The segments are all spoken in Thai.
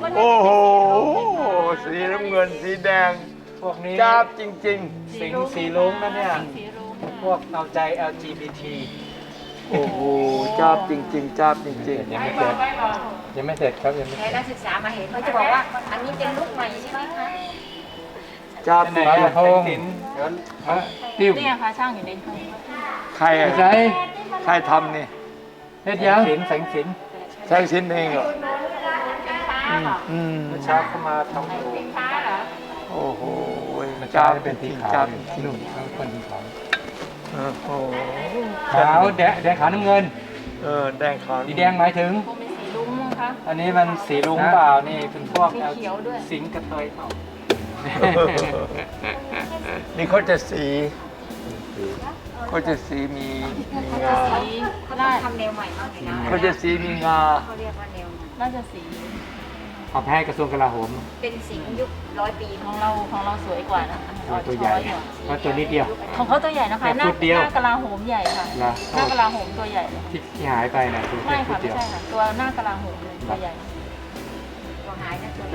หนักโอ้โห สีน้ำเงินสีแดงพวกนี้จ้าบจริง สิงสีลุ้งนะเนี่ยพวกเอาใจ LGBT ๆ โอ้โหจ้าบจริง ๆจ้าบจริง ยังไม่เสร็จยังไม่เสร็จครับยังไม่ในเสร็จ นักศึกษามาเห็นเขาจะบอกว่า อันนี้เป็นลูกใหม่ใช่ไหมคะๆจ้าบจไหนริงอะแสงสินเดี๋ยวมาติ้วเนี่ยค่ะช่างอยู่ในห้องๆใครอะใช้ใครทำนี่เฮ็ดยังสินแสงสินใช่ชิ้นเองเหรอ อืมเมื่อเช้าเข้ามาทำดูโอ้โหเว้ยเมื่อเช้าจ้าบเป็นสีจริงขาๆจ้าวบจริงนุ่มเขาคนสีขาวๆโอ้โหขาวแดงแดงขาวน้ำเงินเออแดงขาวสีแดงหมายถึง คงเป็นสีลุ้งมั้งคะอันนี้มันสีลุงเปล่านี่เป็นพวกสีเขียวด้วยสิงกระเทยเปล่านี่เขาจะสีเขาจะสีมีมีงาสีเขาต้อน่างทำแนวใหม่มากเลยนะเขาจะสีมีงาเขาเรียกว่าแนวน่าจะสี เอาแพ้กระทรวงกลาโหม เป็นสิงยุคร้อยปีของเราของเราสวยกว่านะเอาตัวใหญ่ช้อยกว่าเพราะตัวนิดเดียว ของเขาตัวใหญ่นะคะแค่หน้าฟุตเดียวหน้ากะลาโหมใหญ่ค่ะนะหน้ากะลาโหมตัวใหญ่เลยที่ที่หายไปนะคือไม่แค่ฟุค่ะตเดีไม่ยวใช่ค่ะตัวหน้ากะลาโหมเลยตัวใหญ่ตัวหายนะตัวเ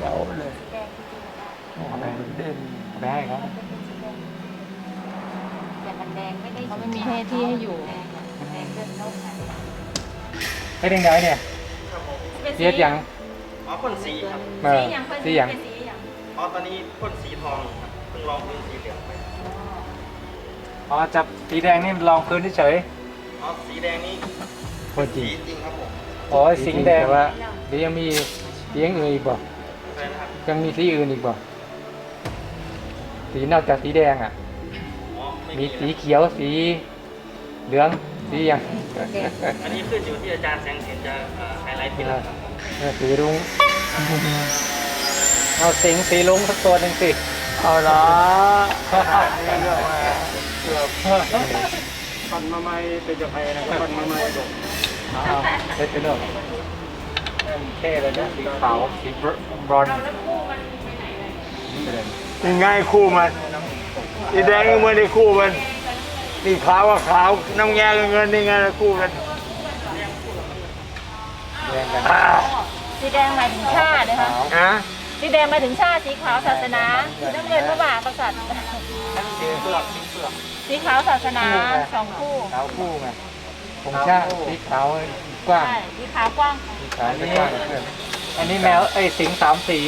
จ๋วเลยแดงจริงๆนะโอ้โหเด่นเอาไปให้เขาแต่มันแดงไม่ได้เขาไม่มีให้ที่ให้อยู่แดงแดงเลือดนกนะให้ยังไงเนี่ย เทียดยังอ๋อพ่นสีครับเออสียังอ๋อตอนนี้พ่นสีทองครับเพิ่งลองพื้นสีเหลืองไปอ๋อจับสีแดงนี่ลองพื้นเฉยอ๋อสีแดงนี่ๆคนจริสีงจริงครับผมอ๋อสิงแดงว่าเดี๋ยวยังมีสีอย่างอื่นอีกบ่ใช่นะครับยังมีสีอื่นอีกบ่สีนอกจากสีแดงอะอ๋อไม่มีมีสีเขียวสีเหลืองสีอย่างอันนี้ขึ้นอยู่ที่อาจารย์แสงเสียนจะเอ่อไฮไลท์ที่หลังครับ เออสีรุ้งเอาสิงสีรุ้งสักตัวหนึ่งสิเอาละนี่เรื่องว่าเกือบปันมาใหม่เป็นจะใครนะปันมาใหม่บอกเอาเล่นไปเรื่อยเท่เลยนะสีขาวสีบรอนซ์ยังไงคู่มันสีแดงก็เหมือนในคู่มันสีขาวกับขาวน้ำแงกับเงินนี่ไงล่ะคู่กันแด งกันอ่าสีแดงหมายถึงชาตินะคะฮะสีแดงหมายถึงชาติสีขาวศาสนาสีน้ำเงินพระมหากษัตริย์สีเผือกสีเผือกสีขาวศาสนาสองคู่ขาวคู่ไงผมชาติสีขาวกว้างใช่สีขาวกว้างสีขาวไม่กว้างเพื่อนอันนี้แมวเอ้ยสิงสามสี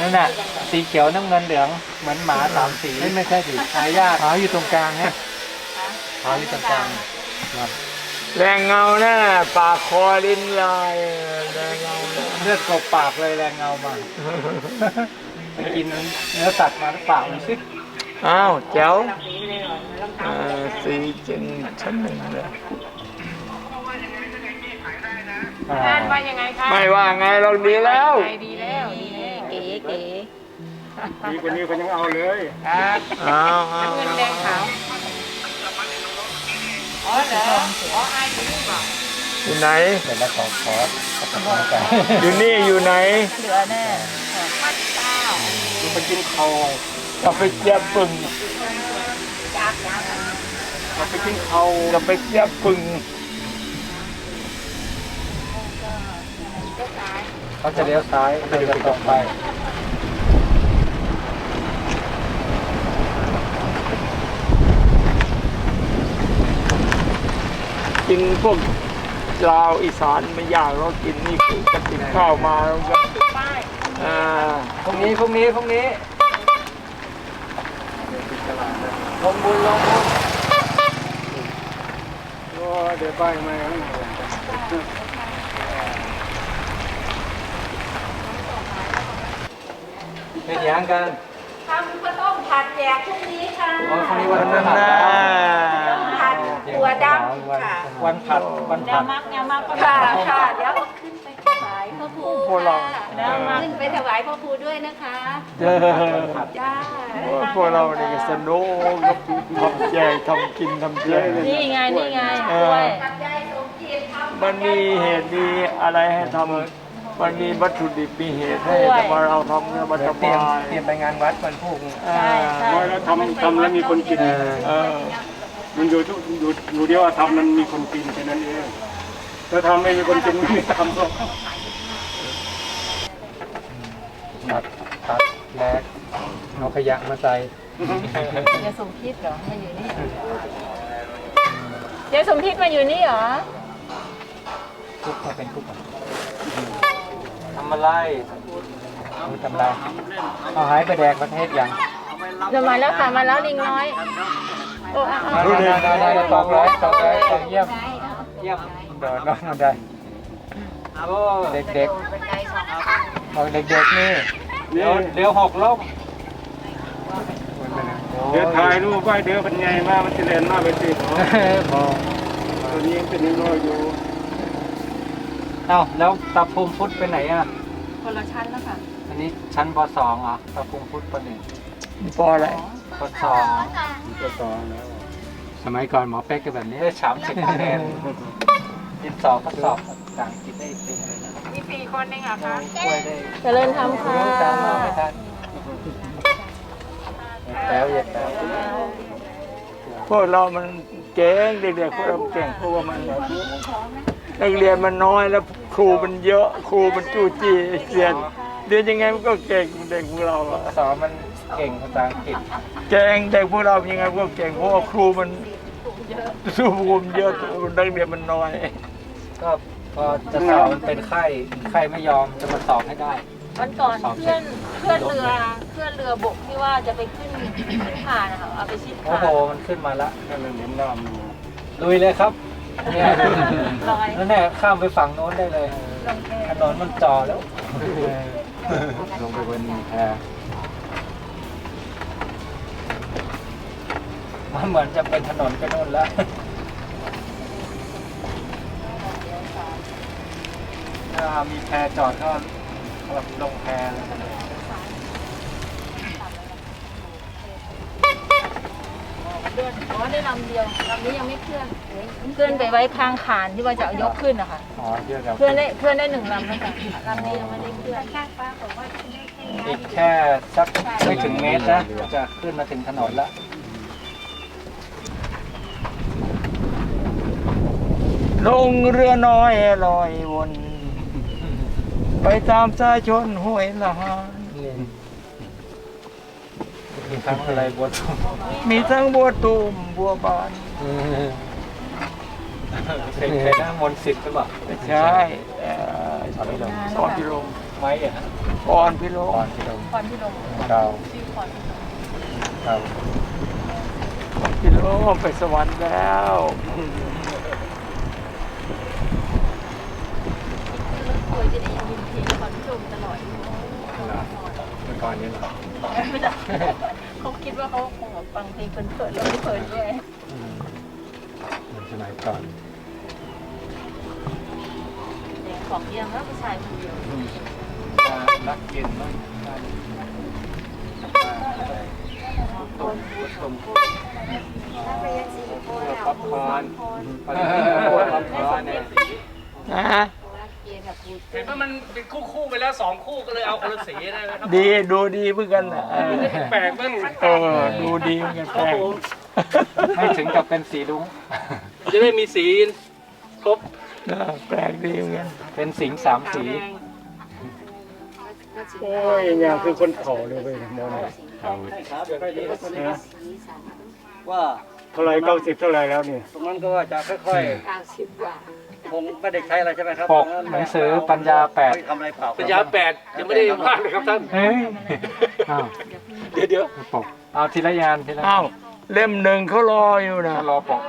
นั่นน่ะสีเขียวน้ำเงินเหลืองเหมือนหมาสามสีไม่ใช่สีหายากขาวอยู่ตรงกลางเนี่ยขาวอยู่ตรงกลางครับ แรงเงาแน่ปากคอลิ้นลายแรงเงาแน่เลือดกบปากเลยแรงเงามาไปกินเนื้อสัตว์มาหรือเปล่าไม่ใช่อ้าวแจ๋วเอ่อสีจริงชั้นหนึ่งเลยท่านว่ายังไงคะไม่ว่าไงเราดีแล้วดีแล้วดีแล้วเก๋เก๋ดีกว่านี้เขายังเอาเลยครับอ้าวอ้าวเงินแดงขาว อ๋อเหรออ๋ออายอยู่นี่เปล่าอยู่ไหนเสร็จแล้วขอขอขอบคุณกันอยู่นี่อยู่ไหนเหลือแน่ค่ะไปกินเขาก็ไปเจี๊ยบปึงก็ไปกินเขาก็ไปเจี๊ยบปึงเขาจะเลี้ยวซ้ายเราจะตรงไป กินพวกลาวอีสานไม่ยากเรากินนี่คือจะกินข้าวมาแล้วก็อ่าพรุ่งนี้พรุ่งนี้พรุ่งนี้ลงบุญลงบุญโอ้เดี๋ยวป้ายมาข้างในเป็นอย่างกันทำข้าวต้มผัดแจกพรุ่งนี้ค่ะอ๋อพรุ่งนี้วันนั่นผัดน่ะผัด ถั่วดำค่ะ วันผัดวันแนผัวดมักแนวมักก็ค่ะมาค่ะเดี๋ยวเอาขึ้นไปขายเพิ่มครูพวกเราค่ะขึ้นไปถวายพ่อครูด้วยนะคะเออจ้าพวกเราเนี่ยสนุกกับทำแจกทำกินทำแจกนี่ไงนี่ไงเอกล้วยอมันมีเหตุมีอะไรให้ทำมันมีวัตถุดิบมีเหตุให้แต่ว่าเราทำเนี่ยมันสเตรียมบายเตรียมไปงานวัดวันพุ่งอ่าน้อยแล้วทำทำแล้วมีคนกิน เออ มันอยู่ทุกอยู่อยู่เดียวว่าทำมันมีคนกินแค่นั้นเองถ้าทำไม่มีคนกินไม่ทำก็ตัดตัดแลกเอาขยะมาใส่ยาสมพิษเหรอมาอยู่นี่ยาสมพิษมาอยู่นี่เหรอคุกมาเป็นคุกทำอะไรเอาทำอะไรเอาหายไปแดกประเทศยังเดี๋ยวมาแล้วค่ะมาแล้วลิงน้อย โอ้เอาได้ได้ได้ได้ตอกเลยตอกเลยตอกเยี่ยมเยี่ยมเดี๋ยวน้องเอาได้เด็กๆบอกเด็กๆนี่เดี๋ยวเดี๋ยวหกล้มเดี๋ยวถ่ายรูปไว้เดี๋ยวเป็นไงมามันจะเล่นมาไปสิพอตัวนี้ยังเป็นน้อยอยู่เอ้าแล้วตาภูมิพุทธไปไหนอะคนละชั้นแล้วค่ะอันนี้ชั้นปสองเหรอตาภูมิพุทธปหนึ่งพออะไร ปสองก็ต่อแล้วสมัยก่อนหมอเป๊กก็แบบนี้ได้สามสิบคะแนนยินสอบก็สอบภาษาอังกฤษได้ติงเลยนะมีสี่คนเองเหรอคะกล้วยได้เจริญธรรมค่ะตามมาไม่ทันแป๊วอย่าแป๊วพวกเรามันเก่งเด็กๆพวกเราเก่งเพราะว่ามันนักเรียนมันน้อยแล้วครูมันเยอะครูมันจู้จี้เรียนเรียนยังไงมันก็เก่งเด็กพวกเราอะสอบมัน เก่งภาษาอังกฤษเก่งเด็กพวกเรายังไงก็เก่งเพราะว่าครูมันสู้ภูมิเยอะนักเรียนมันน้อย ก็พอจะสอบมันเป็นไข้ไข้ไม่ยอมจะมาสอบให้ได้ วันก่อนเพื่อนเพื่อนเรือเพื่อนเรือบกที่ว่าจะไปขึ้นขึ้นผ่านนะคะเอาไปชิดโอ้ผ่านโหมันขึ้นมาละนั่นแหละเน้นน้ำอยู่ลุยเลยครับเนี่ยลอยแล้วเนี่ยข้ามไปฝั่งโน้นได้เลยลงแกถนนมันจ่อแล้วลงไปบนแพ มันเหมือนจะเป็นถนนไปโน่นแล้วถ้ามีแพจอดก็แบบลงแพเลยเดินอ๋อได้ลำเดียวลำนี้ยังไม่เคลื่อนเคลื่อนไปไว้ข้างขานที่ว่าจะยกขึ้นนะคะอ๋อเคลื่อนได้เคลื่อนได้หนึ่งลำแล้วค่ะลำนี้ยังไม่ได้เคลื่อนอีกแค่สักไม่ถึงเมตรนะจะขึ้นมาถึงถนนละ ลงเรือน้อยลอยวน ไปตามสายชนห้วยละหานนี่มีทั้งอะไรบนมีทั้งบัวตูมบัวบานเคยเคยนั่งมนต์สิทธิ์หรือเปล่าใช่เอ่อสอนพิรมสอนพิรมไม้อะฮะพรพิรสอมนพิรมพรพิรมดาวชื่อพรพิรมดาวพิรมไปสวรรค์แล้ว ป่ว ยจะได้ยินเพลงพรพิรมตลอดเหรอเมื่อก่อนนี้เหรอไม่ได้เขาคิดว่าเขาคงแบบฟังเพลงเพลินๆแล้วไม่เพลินด้วยอืมเหมือนสมัยก่อนเพลงของเยี่ยมแล้วผู้ชายคนเดียวอืมรักเย็นมากต้มต้มป๊อปคอร์นป๊อปคอร์นเนี่ย นะ เห็นว่ามันเป็นคู่คู่ๆไปแล้วสองคู่ก็เลยเอาคนละสีได้ไหมครับดีดูดีเหมือนกันนะแปลกมั้งเออดูดีเหมือนกันแปลกไม่ถึงกับเป็นสีลุง จะได้มีสีครบเออแปลกดีเหมือนกันเป็นสิงห์สามสี โอ้ยอย่างคือคนเผาเลยเว้ยมองว่าเท่าไรเก้าสิบเท่าไรแล้วนี่ตรงนั้นก็ว่าจะค่อยๆ คงไม่ได้ใช้อะไรใช่ไหมครับปกหนังสือปัญญาแปดทำอะไรเปล่าปัญญาแปดยังไม่ได้วาดเลยครับท่าน เฮ้ยอ้าวเดี๋ยวเดี๋ยวปกเอาทีละยานทีละอ้าวเล่มหนึ่งเขารออยู่นะรอปก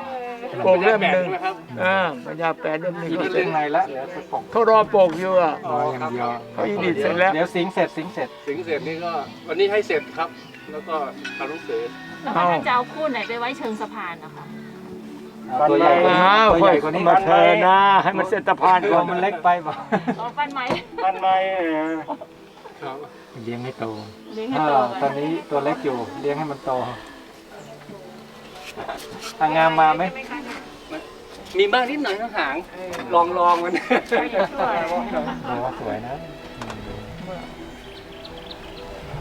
ปกเล่มหนึ่งใช่ไหมครับอ่าปัญญาแปดเล่มหนึ่งอีเขาดิทเสร็ถึจงไหนละเหลือแต่ปกเขารอปกอยู่อะรออย่างเดียวเขาอีดิทเสร็จแล้วเดี๋ยวสิงห์เสร็จสิงห์เสร็จถึงเสร็จนี่ก็วันนี้ให้เสร็จครับ แล้วก็ทำหนังสือแล้วก็จะเอาคู่ไหนไปไว้เชิงสะพานนะคะอ ตัวใหญ่กว่านี้อ้าวตัวใหญ่กว่านี้มาเธอนะ ให้มันเสร็จสะพานตัก่วอนมันเล็กไปป่ะขอฟันไหมพันไม้เออเลี้ยงให้โตเลี้ยงให้อ่าโตตอนนี้ตัวเล็กอยู่เลี้ยงให้มันโตทางงามมาไหมมีบ้างนิดหน่อยข้างหางลองลองๆมันโอ้สวยนะอืม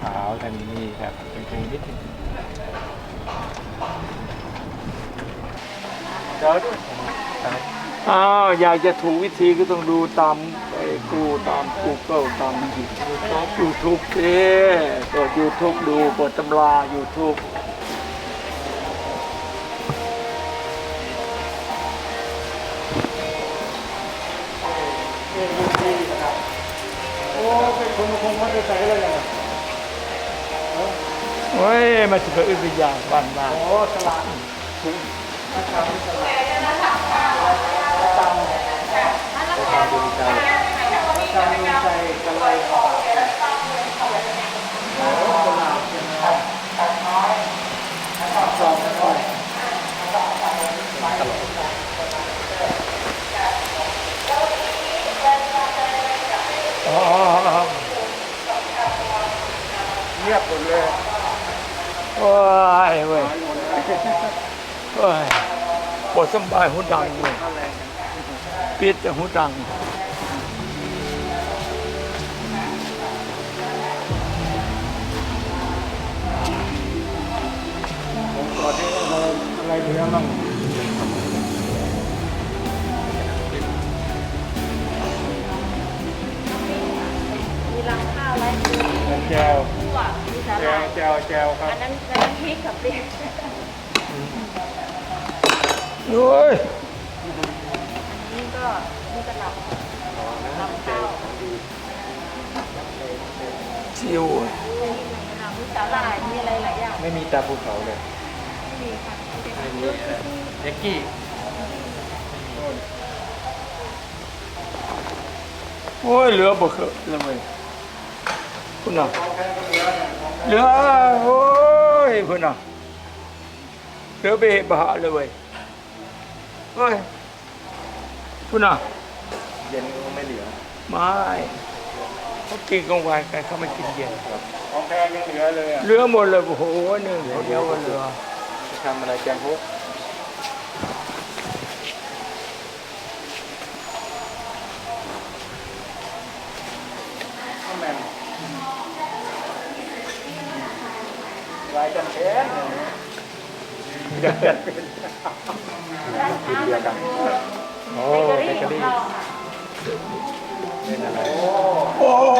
ขาวแต่นี่ครับเป็นคงนิดนึง เดี๋ยว อ้าวอยากจะถูกวิธีก็ต้องดูตามไอ้กูตาม Google ตามยูทูบสิกด YouTube ดูกดตำรา YouTube โอ้เป็นคนคงไม่ได้ใส่เลยนะเฮ้ยมันจะเป็นอึดเป็นอย่างบ้านมาโอ้สลัด เลยอ๋อเงียบหมดเลย โอ้ยเว้ยเฮ้ย ปวดสำบายหูดังเลยปิดแต่หูดังก่อนที่เราอะไรเหลือมั่งมีรังข้าวไรแจวคั่วมีสาแจหร่าวยแจวแจวครับ อันนั้นอันนั้นพริกกับพริก เฮ้ยอันนี้ก็นี่ก็หลับหลับข้าวชิวหลับมีสาหร่ายมีอะไรหลายอย่างไม่มีตาภูเขาเลยไม่มีค่ะไม่มีเด็กกี้โอ้ยเหลือบ่เคอะเลยเว้ยคุณน่ะเหลือโอ้ยคุณน่ะเหลือไปเหบะเลย เว้ยเฮ้ยคุณน่ะเย็นก็ไม่เหลือไม่เขากินกลางวันกันเขาไม่กินเย็นของแพงยังเหลือเลยอะเหลือหมดเลยโอ้โหหนึ่งเขาเดียวกันเหลือจะทำอะไรแกงพวกข้าวแมนลายจันเทน กินเบียร์กันโอ้เบเกอรี่เป็นอะไรโอ้โห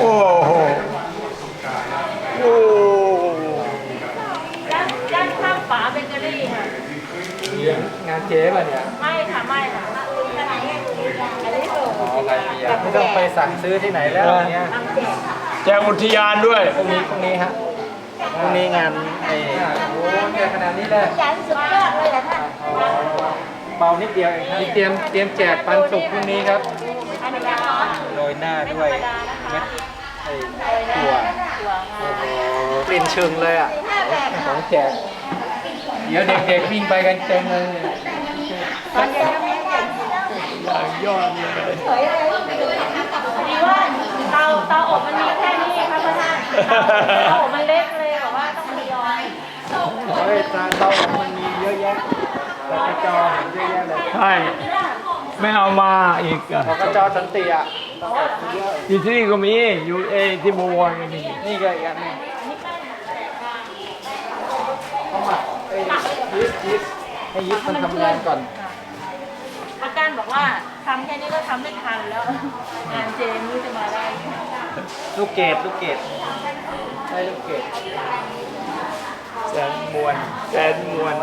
โอ้โหโอ้ย่านย่านข้างฝาเบเกอรี่ค่ะงานเจ๊ป่ะเนี่ยไม่ค่ะไม่ค่ะอันนี้ส่งอ๋อใครมีอะไม่ต้องไปสั่งซื้อที่ไหนแล้วเนี่ยทำแจกค่ะแจกอุทยานด้วยพรุ่งนี้พรุ่งนี้ฮะ พรุ่งนี้งานไอ้โอ้เนี่ยขนาดนี้เลยยันสุดยอดเลยนะท่านเบานิดเดียวเองครับนี่เตรียมเตรียมแจกปันสุกพรุ่งนี้ครับอันนี้ร้อนโรยหน้าไม่ธรด้วรยมดานะคะเม็ดไอ้ถั่วตัวงาโอ้โหกลิ่นชึงเลยอะของแจกเดี๋ยวเด็กๆวิ่งไปกันเต็มเลยตอนเย็นก็มีเด็กอย่างยอดเลยเฉยเลยพอดีว่าเตาเตาอบมันมีแค่นี้ค่ะพ่อท่านเตาอบมันเล็กเลยแบบว่าต้องทยอย เฮ้ยตาเตามันมีเยอะแยะแต่กระจอเห็นเยอะแยะเลยใช่ ไม่เอามาอีกอะพอกระจอสันติอะที่ที่นี่ก็มีอยู่เอที่บัวก็มีนี่ก็อีกอันหนึงเขาหมักไอ้ยีสต์ยีสต์ให้ยีสต์มันทำงานก่อนประกันบอกว่าทำแค่นี้ก็ทำไม่ทันแล้ว งานเจนนี่จะมาได้ ลูกเกดลูกเกดใช่ลูกเกด แสนมวนแสนมวน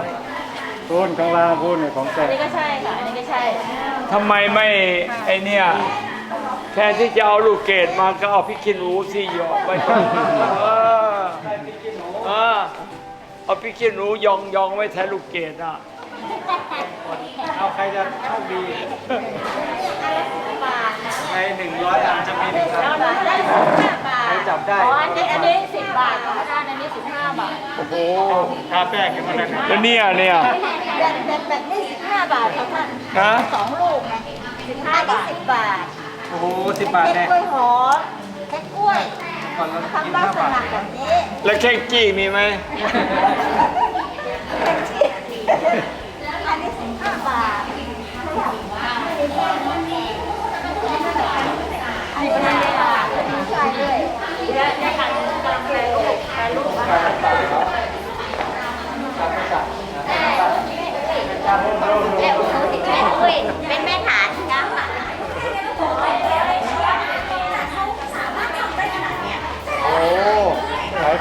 พูนข้างล่างพูนเนี่ยของแจอันกนี้ก็ใช่ค่ะ อันนี้ก็ใช่ทำไมไม่ไอเนี่ยแทนที่จะเอาลูกเกดมาก็เอาพริกขี้หนูสิหยอกไปเออเออเอาพริกขี้หนูยองยองไว้แทนลูกเกดอะเอาใครจะโชคดีในหนึ่งร้อยอันจะมีหนึ่งอันแล้วนะได้สิบห้าบาทใครจับได้ อ๋ออันนี้อันนี้สิบบาท บห้าบาทโอ้โหทาแป้งกันมาแล้วแล้วเนี่ยเนี่ยแบบแบบแบบนี้สิบห้าบาทค่ะท่านนะสองลูกไงสิบห้าบาทสิบบาทโอ้โหสิบบาทเค้กเนี่ยกล้วยหอมเค้กกล้วยก่อนเรากินทำลัห้ากษบาทณะแบบนี้ แล้วเค้กจี้มีไหม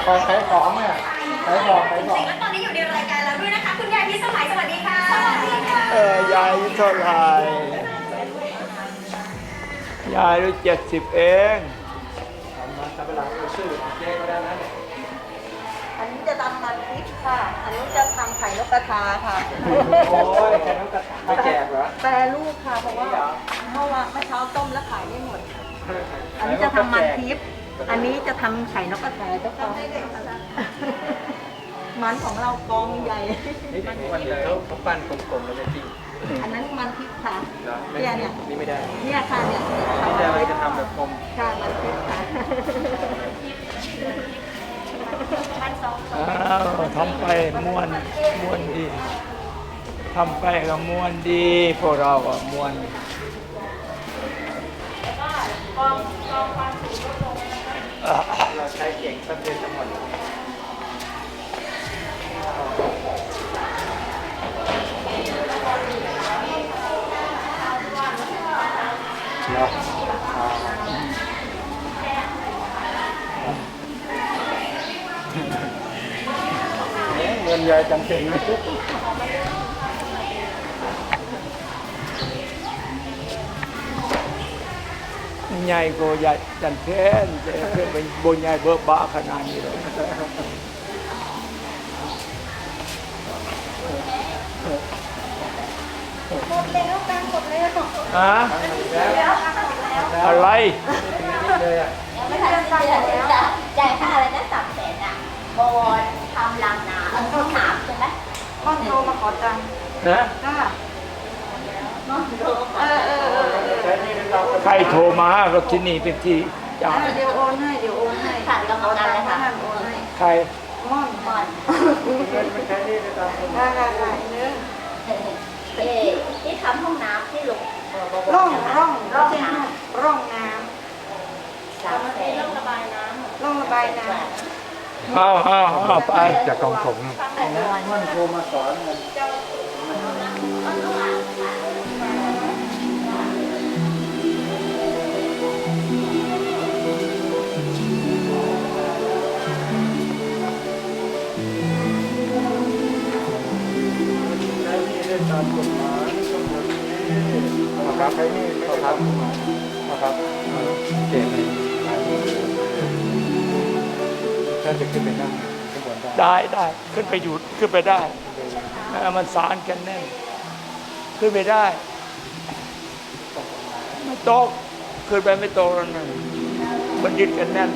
ขายของขายของเนี่ยขายของขายของตอนนี้อยู่ในรายการเราด้วยนะคะ คุณยายพิสมัยสวัสดีค่ะสวัสดีค่ะเออยายอายุเท่าไหร่ยายอายุเจ็ดสิบเองมาทำเวลาเอาชื่อเจ๊ก็ได้นะเนี่ยอันนี้จะทำมันพริกค่ะ อันนี้จะทำไข่นกกระทาค่ะ โอ้ยแค่นั้นก็ไม่แจกเหรอแปรรูปค่ะเพราะว่าเมื่อวานเมื่อเช้าต้มแล้วขายไม่หมด อันนี้จะทำมันทิพย์ อันนี้จะทำไข่นกกระทาเจ้าของมันของเรากองใหญ่ นี่วันเดียวเขาปั้นกลมๆแล้วจะจิ้มอันนั้นมันทิพย์ค่ะเหรอไม่เนี่ยเนี่ยนี่ไม่ได้เนี่ยค่ะเนี่ยไม่ได้เราจะทำแบบกลมค่ะมันทิพย์ค่ะอ้าวทำไปม้วนม้วนดีทำไปก็ม้วนดีพวกเราก็ม้วน เราใช้เก่งสักเดือนทั้งหมดเงินยายจำเป็นไหม ใหญ่กว่าใหญ่จันเพนจะขึ้นไปบนใหญ่เบอร์บ้าขนาดนี้เลยหมดแล้วตังหมดแล้วฮะอะไรยอะไม่ทันตังค์หมดแล้วจ่ายค่าอะไรนะสามแสนอะบวรทำรางน้ำห้องน้ำใช่ไหมม่อนโทรมาขอตังค์นะน้องโทรมาเออออเออเออ ใครโทรมาก็ที่นี่เป็นที่จ่ายเดี๋ยวโอนให้เดี๋ยวโอนให้ผ่านกำนันเลยค่ะท่าโอนให้ใครม่อนก่อนเงินมันใช้นี่เป็นเราได้ได้ได้เนื้อเอที่ทำห้องน้ำที่ลงร่องร่องร่องน้ำร่องน้ำสามแสนำร่องระบายน้ำอ้าวอ้าวอ้าวไปจากกองผมมันโทรมาสอนมันามกฎหมายต้องแบบนี้ครับใช้นี่ไม่ครับครับเจ็บเลยถ้าจะขึ้นไปนั่งข้างบนได้ได้ได้ขึ้นไปหยุดขึ้นไปได้เออมันสารกันแน่นขึ้นไปได้ไม่ตกขึ้นไปไม่ตกแล้วนั่นมันยึดกันแน่น